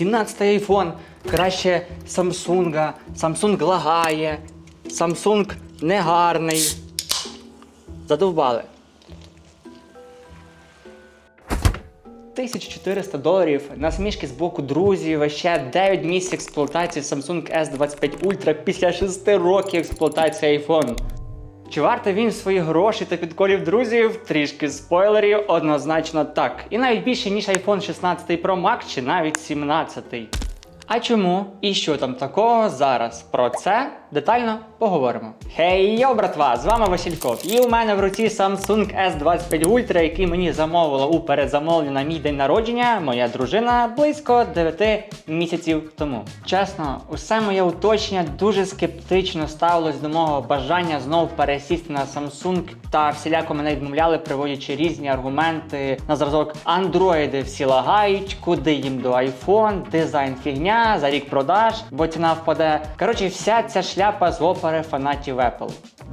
17-й iPhone краще Samsung, Samsung лагає, Samsung негарний. Задовбали. 1400 доларів, насмішки з боку друзів, ще 9 місяців експлуатації Samsung S25 Ultra після 6 років експлуатації iPhone. Чи варто він свої гроші та підколів друзів? Трішки спойлерів, однозначно так. І навіть більше, ніж iPhone 16 Pro Max чи навіть 17. А чому і що там такого зараз? Про це детально поговоримо. Хей, йо, братва! З вами Васильков. І у мене в руці Samsung S25 Ultra, який мені замовила у передзамовленні на мій день народження моя дружина близько 9 місяців тому. Чесно, усе моє уточнення дуже скептично ставилось до мого бажання знову пересісти на Samsung та всіляко мене відмовляли, приводячи різні аргументи на зразок Андроїди всі лагають, куди їм до iPhone, дизайн фігня, за рік продаж, бо ціна впаде. Коротше, вся ця шляпа з опери фанатів Apple.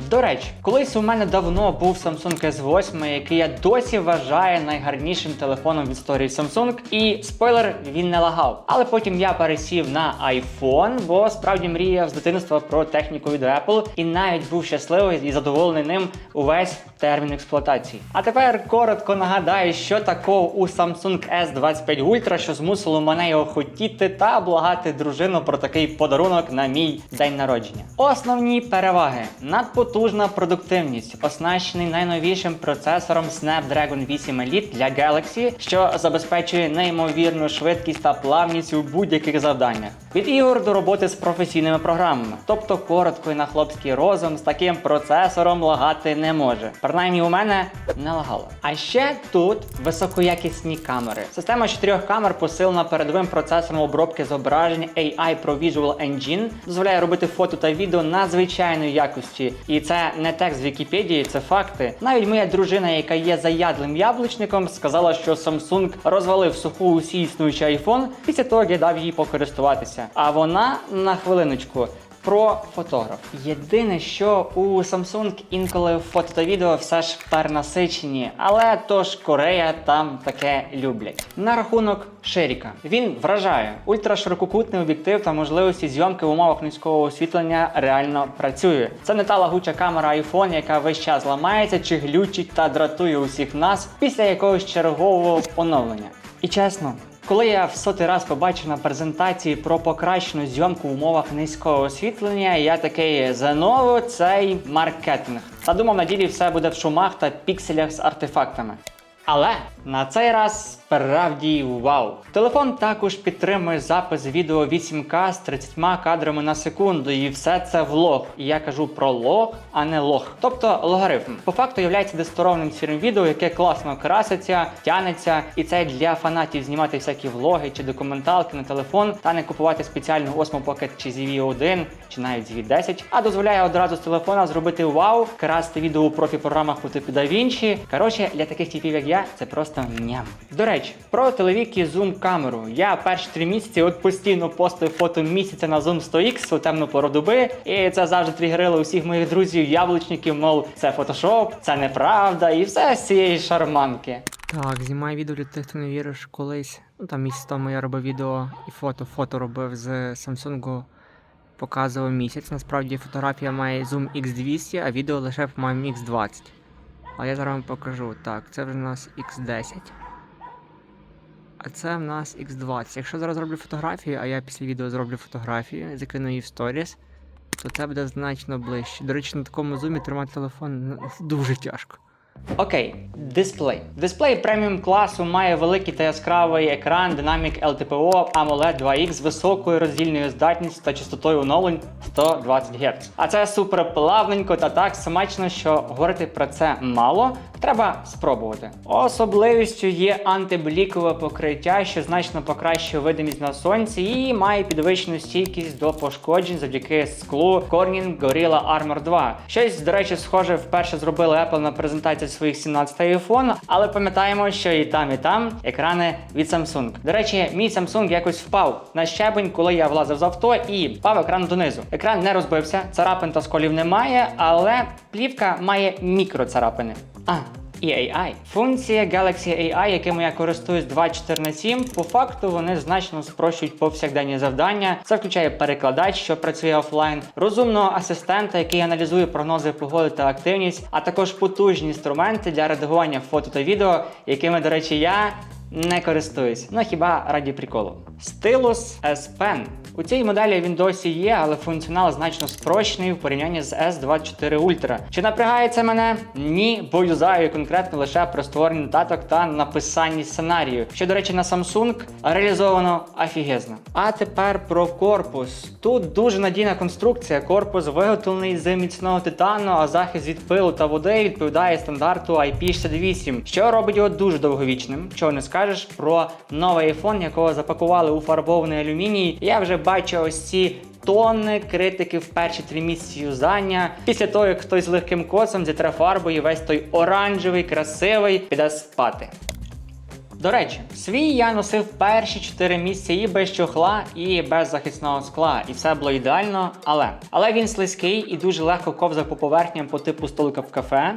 До речі, колись у мене давно був Samsung S8, який я досі вважаю найгарнішим телефоном в історії Samsung. І спойлер, він не лагав. Але потім я пересів на iPhone, бо справді мріяв з дитинства про техніку від Apple і навіть був щасливий і задоволений ним увесь термін експлуатації. А тепер коротко нагадаю, що такого у Samsung S25 Ultra, що змусило мене його хотіти та благати дружину про такий подарунок на мій день народження. Основні переваги: надпотужна продуктивність, оснащений найновішим процесором Snapdragon 8 Elite для Galaxy, що забезпечує неймовірну швидкість та плавність у будь-яких завданнях. Від ігор до роботи з професійними програмами, тобто коротко і на хлопський розум з таким процесором лагати не може. Принаймні у мене не лагало. А ще тут високоякісні камери. Система чотирьох камер посилена передовим процесором обробки зображень AI Pro Visual Engine, дозволяє робити фото та відео надзвичайної якості. Це не текст з Вікіпедії, це факти. Навіть моя дружина, яка є заядлим яблучником, сказала, що Samsung розвалив суху усі існуючі iPhone після того, як я дав їй покористуватися. А вона на хвилиночку. Про фотограф. Єдине, що у Samsung інколи фото та відео все ж перенасичені, але то ж Корея там таке люблять. На рахунок Шеріка. Він вражає. Ультраширококутний об'єктив та можливості зйомки в умовах низького освітлення реально працює. Це не та лагуча камера iPhone, яка весь час ламається чи глючить та дратує усіх нас після якогось чергового оновлення. І чесно. Коли я в сотий раз побачив на презентації про покращену зйомку в умовах низького освітлення, я такий знову цей маркетинг. Та думав, на ділі все буде в шумах та пікселях з артефактами. Але на цей раз справді вау. Телефон також підтримує запис відео 8К з 30 кадрами на секунду, і все це влог. І я кажу про лог, а не лог. Тобто логарифм. По факту є десторовним сірим відео, яке класно краситься, тянеться, і це для фанатів знімати всякі влоги чи документалки на телефон та не купувати спеціальну Osmo Pocket чи ZV-1 чи навіть ZV-10, а дозволяє одразу з телефона зробити вау, красти відео у профі-програмах по типу DaVinci. Коротше, для таких типів, як я, це просто ням. До речі, про телевіки зум камеру. Я перші три місяці от постійно постив фото місяця на Zoom 100X у темну пору доби, і це завжди тригерило усіх моїх друзів, яблучників, мов це фотошоп, це неправда, і все з цієї шарманки. Так, знімаю відео для тих, хто не віриш, колись. Ну там місяць тому я робив відео і фото. Фото робив з Samsung, показував місяць. Насправді фотографія має Zoom X200, а відео лише по-моєму X20. А я зараз вам покажу. Так, це вже в нас X10. А це в нас X20. Якщо зараз зроблю фотографію, а я після відео зроблю фотографію, закину її в сторіс, то це буде значно ближче. До речі, на такому зумі тримати телефон ну, дуже тяжко. Окей, дисплей. Дисплей преміум класу має великий та яскравий екран Dynamic LTPO AMOLED 2X з високою роздільною здатністю та частотою оновлень 120 Гц. А це супер плавненько та так смачно, що говорити про це мало. Треба спробувати. Особливістю є антиблікове покриття, що значно покращує видимість на сонці і має підвищену стійкість до пошкоджень завдяки склу Corning Gorilla Armor 2. Щось, до речі, схоже вперше зробили Apple на презентації своїх 17 iPhone, але пам'ятаємо, що і там, і там екрани від Samsung. До речі, мій Samsung якось впав на щебень, коли я влазив з авто і впав екран донизу. Екран не розбився, царапин та сколів немає, але плівка має мікроцарапини. А, і AI. Функції Galaxy AI, якими я користуюсь 24 на 7, по факту вони значно спрощують повсякденні завдання. Це включає перекладач, що працює офлайн, розумного асистента, який аналізує прогнози погоди та активність, а також потужні інструменти для редагування фото та відео, якими, до речі, я не користуюсь. Ну хіба раді приколу. Стилус S Pen. У цій моделі він досі є, але функціонал значно спрощений в порівнянні з S24 Ultra. Чи напрягає це мене? Ні, бо юзаю конкретно лише про створення нотаток та написанні сценарію. Що, до речі, на Samsung реалізовано офігезно. А тепер про корпус. Тут дуже надійна конструкція. Корпус виготовлений з міцного титану, а захист від пилу та води відповідає стандарту IP68, що робить його дуже довговічним. Чого не скажеш про новий iPhone, якого запакували у фарбований алюміній. Я вже бачу ось ці. Тонни критики в перші три місяці юзання. Після того, як хтось з легким коцом зітре фарбою, весь той оранжевий, красивий, піде спати. До речі, свій я носив перші 4 місяці і без чохла, і без захисного скла, і все було ідеально. Але але він слизький і дуже легко ковзав по поверхням по типу столика в кафе.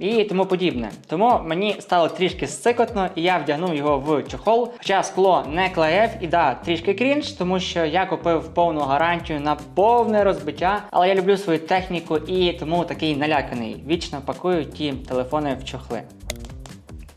І тому подібне. Тому мені стало трішки сцикотно, і я вдягнув його в чохол. Хоча скло не клеєв і да, трішки крінж, тому що я купив повну гарантію на повне розбиття. Але я люблю свою техніку і тому такий наляканий. Вічно пакую ті телефони в чохли.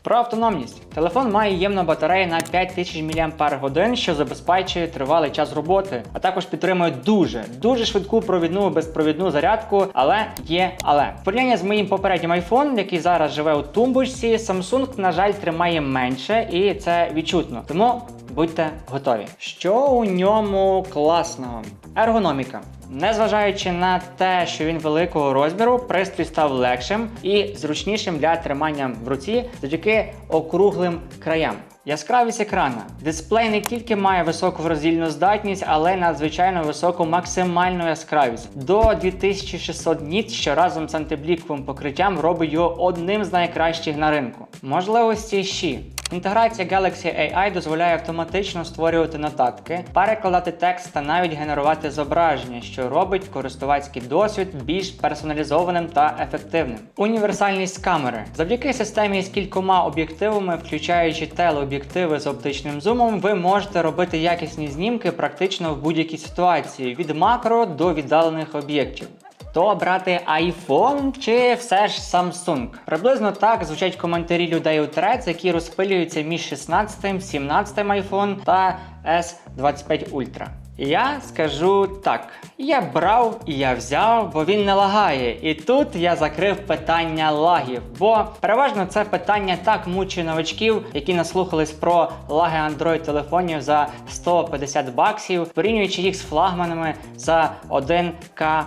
Про автономність. Телефон має ємну батарею на 5000 мАч, що забезпечує тривалий час роботи, а також підтримує дуже, дуже швидку провідну безпровідну зарядку, але є але. В порівнянні з моїм попереднім iPhone, який зараз живе у тумбочці, Samsung, на жаль, тримає менше, і це відчутно. Тому будьте готові. Що у ньому класного? Ергономіка. Незважаючи на те, що він великого розміру, пристрій став легшим і зручнішим для тримання в руці завдяки округлим краям. Яскравість екрана. Дисплей не тільки має високу роздільну здатність, але й надзвичайно високу максимальну яскравість до 2600 ніт, що разом з антибліковим покриттям робить його одним з найкращих на ринку. Можливості ще. Інтеграція Galaxy AI дозволяє автоматично створювати нотатки, перекладати текст та навіть генерувати зображення, що робить користувацький досвід більш персоналізованим та ефективним. Універсальність камери завдяки системі з кількома об'єктивами, включаючи телеоб'єктиви з оптичним зумом, ви можете робити якісні знімки практично в будь-якій ситуації від макро до віддалених об'єктів. То брати iPhone чи все ж Samsung? Приблизно так звучать коментарі людей у Трець, які розпилюються між 16, 17 iPhone та S25 Ultra. Я скажу так: я брав і я взяв, бо він не лагає. І тут я закрив питання лагів. Бо переважно це питання так мучить новачків, які наслухались про лаги Android телефонів за 150 баксів, порівнюючи їх з флагманами за 1К.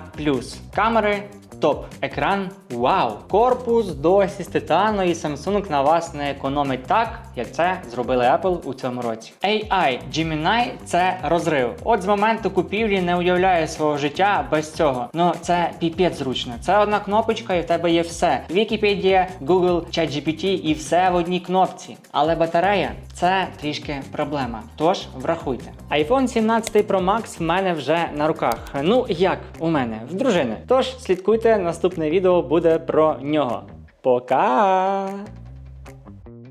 Камери Топ. Екран вау! Корпус досі з титану і Samsung на вас не економить так, як це зробили Apple у цьому році. AI Gemini – це розрив. От з моменту купівлі не уявляю свого життя без цього. Ну це піпець зручно. Це одна кнопочка, і в тебе є все. Wikipedia, Google, ChatGPT і все в одній кнопці. Але батарея це трішки проблема. Тож врахуйте. iPhone 17 Pro Max в мене вже на руках. Ну як у мене в дружини. Тож слідкуйте, наступне відео буде про нього. Пока!